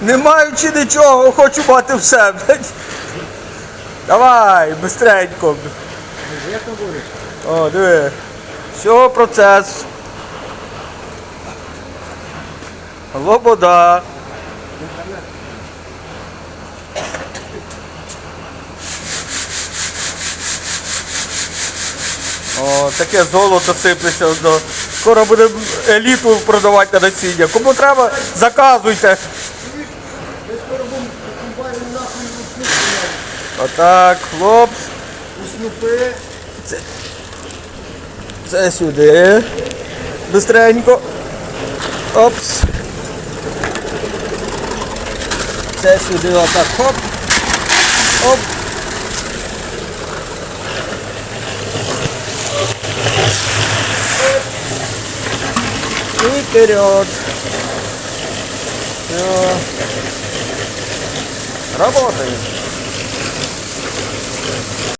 Не маючи нічого, хочу мати все, блядь. Давай, бистренько. О, диви. Все, процес. Лобода. О, таке золото сиплеться. Скоро буде еліту продавати на насіння. Кому треба, заказуйте. Ми скоро будемо. Отак, хлопці. Снупи. Це сюди. Бистренько. Опс. Це сюди отак. Хоп. Оп. Вперед. Все. Работаем.